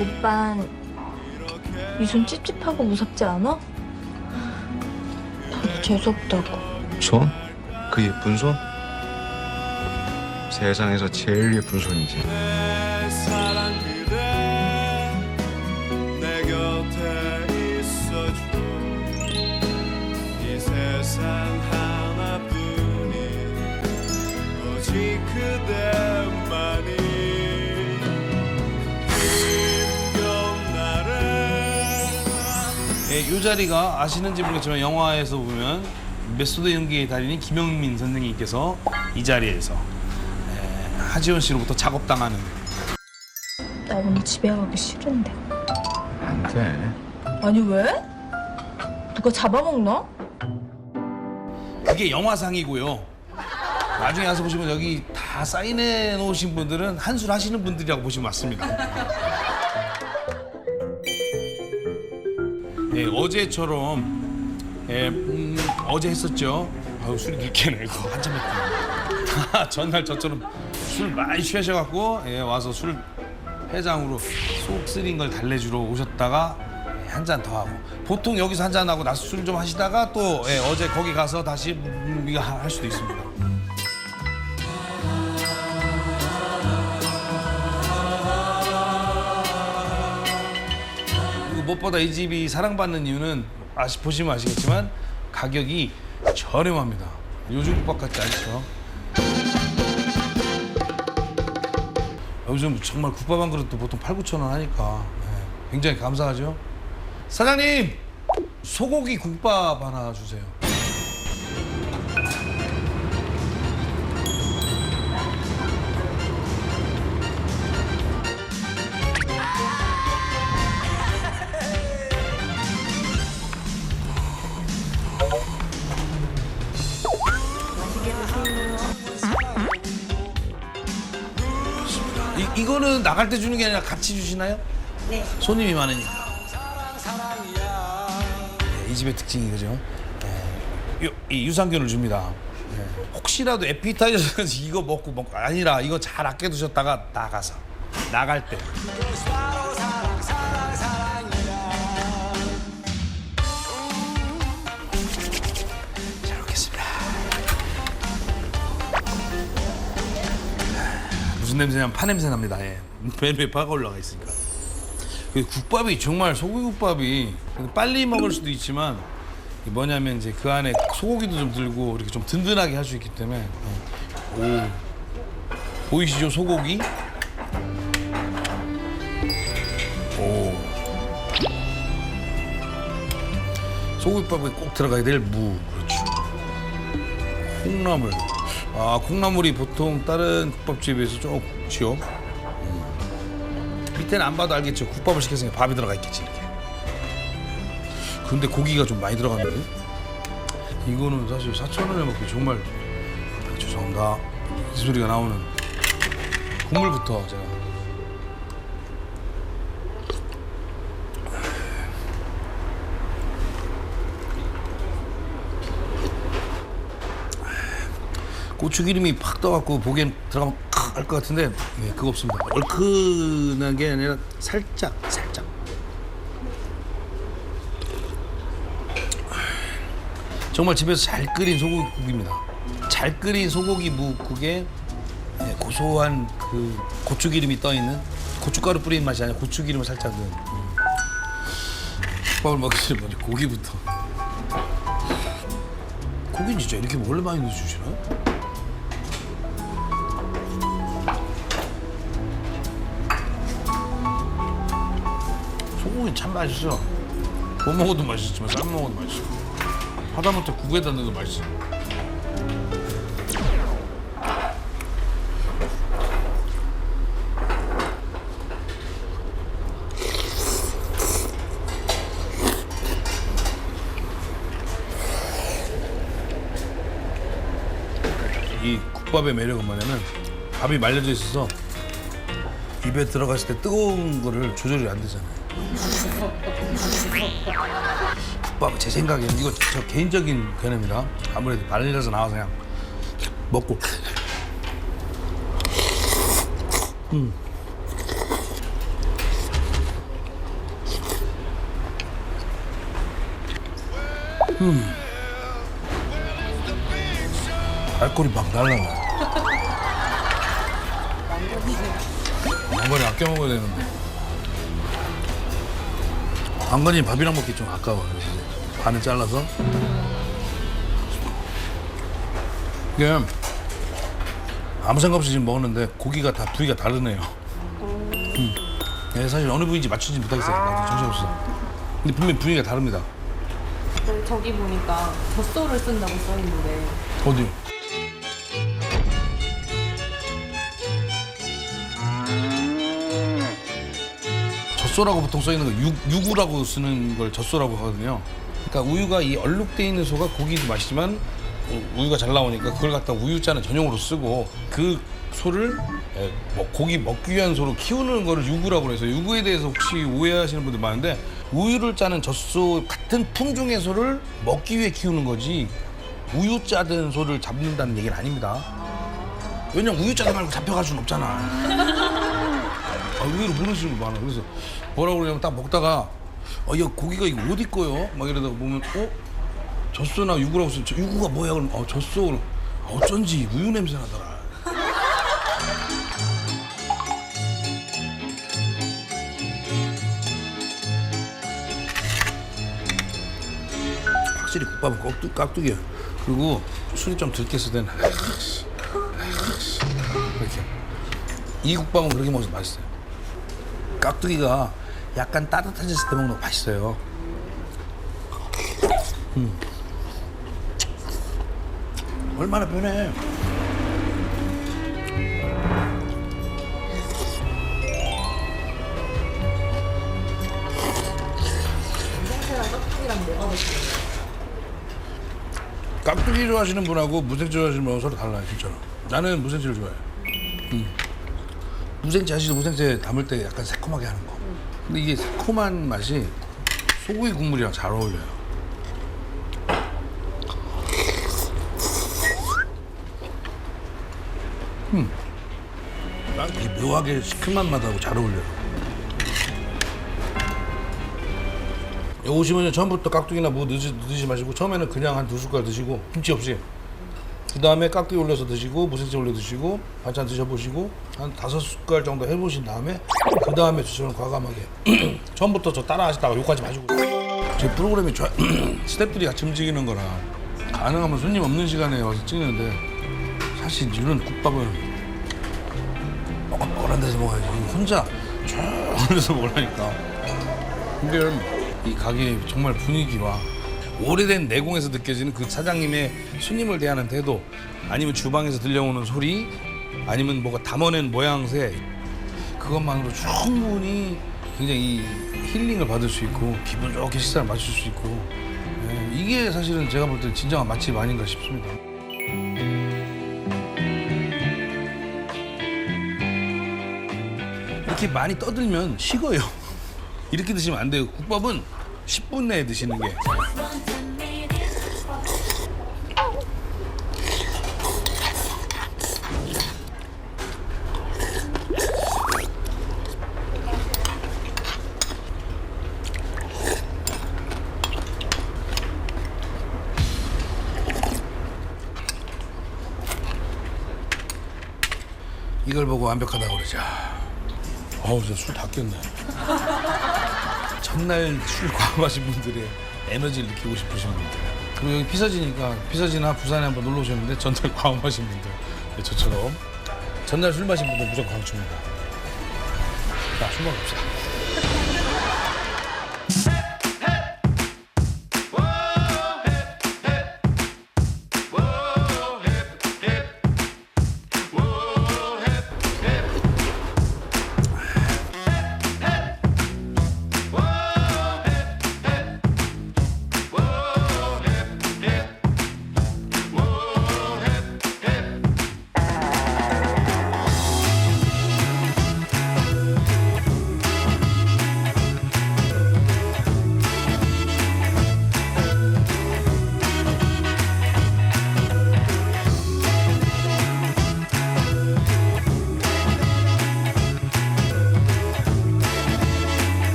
오빤 이손 찝찝하고 무섭지 않아? 나도 재수없다고 손? 그 예쁜 손? 세상에서 제일 예쁜 손이지. 세상 하나뿐인 오직 그대만이 힘겨운 날에 예, 이 자리가 아시는지 모르겠지만 영화에서 보면 메소드 연기의 달인인 김영민 선생님께서 이 자리에서 예, 하지원 씨로부터 작업당하는 나 오늘 집에 가기 싫은데. 안 돼. 아니 왜? 누가 잡아먹나? 그게 영화상이고요. 나중에 가서 보시면 여기 다 사인해 놓으신 분들은 한술 하시는 분들이라고 보시면 맞습니다. 예, 어제처럼 예, 음, 어제 했었죠. 아유 술이 늦게네 이거 한참 했고 전날 저처럼 술 많이 취하셔갖고 예, 와서 술 회장으로 속 쓰린 걸 달래주러 오셨다가 한 잔 더 하고 보통 여기서 한 잔 하고 낮 술 좀 하시다가 또 예, 어제 거기 가서 다시 음, 이거 하- 할 수도 있습니다. 그리고 무엇보다 이 집이 사랑받는 이유는 아시 보시면 아시겠지만 가격이 저렴합니다. 요즘 국밥 같지 않죠? 요즘 정말 국밥 한 그릇도 보통 8, 9천 원 하니까 네, 굉장히 감사하죠. 사장님 소고기 국밥 하나 주세요. 이, 이거는 나갈 때 주는 게 아니라 같이 주시나요? 네. 손님이 많으니까. 집의 특징이 그죠? 네. 유, 이 유산균을 줍니다. 네. 혹시라도 에피타이저에서 이거 먹고 먹고 아니라 이거 잘 아껴 두셨다가 나가서 나갈 때. 잘 먹겠습니다. 무슨 냄새냐면 파 냄새 납니다. 예. 배에 파가 올라가 있으니까. 그 국밥이 정말 소고기국밥이 빨리 먹을 수도 있지만 뭐냐면 이제 그 안에 소고기도 좀 들고 이렇게 좀 든든하게 할 수 있기 때문에 어. 오 보이시죠 소고기? 오 소고기밥에 꼭 들어가야 될 무 그렇죠. 콩나물. 아, 콩나물이 보통 다른 국밥집에 비해서 조금 지요. 음. 밑에는 안 봐도 알겠죠. 국밥을 시켰으니까 밥이 들어가 있겠지, 이렇게. 근데 고기가 좀 많이 들어갔는데? 이거는 사실 4,000원에 먹기 정말 아, 죄송합니다. 이 소리가 나오는 국물부터 제가 고추 기름이 팍 떠갖고 보기엔 들어가면 할것 같은데 네, 그거 없습니다. 얼큰한 게 아니라 살짝 살짝. 정말 집에서 잘 끓인 소고기국입니다. 잘 끓인 소고기 묵국에 네, 고소한 그 고추 기름이 떠 있는 고춧가루 뿌린 맛이 아니라 고추 기름을 살짝 넣은. 음. 국밥을 먹기 전에 먼저 고기부터. 고기 진짜 이렇게 원래 많이 넣어주시나요? 맛있어. 구워 먹어도 맛있지만 삶 먹어도 맛있어. 하다못해 국에다 넣어도 맛있어. 이 국밥의 매력은 뭐냐면 밥이 말려져 있어서 입에 들어갔을 때 뜨거운 거를 조절이 안 되잖아요. 국밥 제 생각에는 이거 저 개인적인 견해입니다. 아무래도 발리라서 나와서 그냥 먹고. 음. 음. 알코올이 막 날라와. 한 번에 아껴 먹어야 되는데. 왕건이 밥이랑 먹기 좀 아까워. 그래서 이제 반을 잘라서. 이게 아무 생각 없이 지금 먹었는데 고기가 다 부위가 다르네요. 음. 예, 사실 어느 부위인지 맞추지 못하겠어요. 나도 정신없어. 근데 분명히 부위가 다릅니다. 그 저기 보니까 젖소를 쓴다고 써있는데 어디? 젖소라고 보통 써 있는 거 육, 유구라고 쓰는 걸 젖소라고 하거든요. 그러니까 우유가 이 얼룩돼 있는 소가 고기도 맛있지만 우- 우유가 잘 나오니까 그걸 갖다 우유자는 전용으로 쓰고 그 소를 에, 뭐 고기 먹기 위한 소로 키우는 거를 유구라고 해서 유구에 대해서 혹시 오해하시는 분들 많은데 우유를 짜는 젖소 같은 품종의 소를 먹기 위해 키우는 거지 우유 짜든 소를 잡는다는 얘기는 아닙니다. 왜냐면 우유 짜다 말고 잡혀갈 수는 없잖아. 아, 의외로 모르시는 분 많아. 그래서 뭐라고 그러냐면 딱 먹다가 어, 야, 고기가 이거 어디 거요? 막 이러다가 보면 어? 젖소나 유구라고 써. 저 유구가 뭐야? 그럼 어, 젖소. 그럼 어쩐지 우유 냄새 나더라. 확실히 국밥은 깍두, 깍두기야. 그리고 술이 좀 들겠을 때는 이렇게. 이 국밥은 그렇게 먹어서 맛있어요. 깍두기가 약간 따뜻해졌을 때 먹는 거 맛있어요. 음. 얼마나 편해. 깍두기 좋아하시는 분하고 무생채 좋아하시는 분하고 서로 달라요, 진짜로. 나는 무생채를 좋아해요. 음. 무생채 하시죠 무생채 담을 때 약간 새콤하게 하는 거. 근데 이게 새콤한 맛이 소고기 국물이랑 잘 어울려요. 음. 딱 이게 묘하게 시큼한 맛하고 잘 어울려요. 오시면 처음부터 깍두기나 뭐 넣으시, 넣으시 마시고 처음에는 그냥 한 두 숟갈 드시고 김치 없이 그 다음에 깍두기 올려서 드시고 무생채 올려 드시고 반찬 드셔보시고 한 다섯 숟갈 정도 해보신 다음에 그 다음에 드시면 과감하게 처음부터 저 따라 하시다가 욕하지 마시고. 제 프로그램이 좋아 스태프들이 같이 움직이는 거라 가능하면 손님 없는 시간에 와서 찍는데 사실 이런 국밥은 뻐글뻐글한 데서 먹어야지. 혼자 조용한 데서 먹으려니까. 근데 이 가게의 정말 분위기와 오래된 내공에서 느껴지는 그 사장님의 손님을 대하는 태도 아니면 주방에서 들려오는 소리 아니면 뭐가 담아낸 모양새 그것만으로 충분히 굉장히 힐링을 받을 수 있고 기분 좋게 식사를 마실 수 있고 예, 이게 사실은 제가 볼 때 진정한 맛집 아닌가 싶습니다. 이렇게 많이 떠들면 식어요. 이렇게 드시면 안 돼요. 국밥은 10분 내에 드시는 게. 이걸 보고 완벽하다고 그러죠. 어우, 진짜 술다 깼네. 첫날 술 과음하신 분들의 에너지를 느끼고 싶으신 분들. 그리고 여기 피서지니까 피서지나 부산에 한번 놀러 오셨는데 전날 과음하신 분들. 네, 저처럼. 전날 술 마신 분들 무조건 강추입니다. 자, 술 먹읍시다.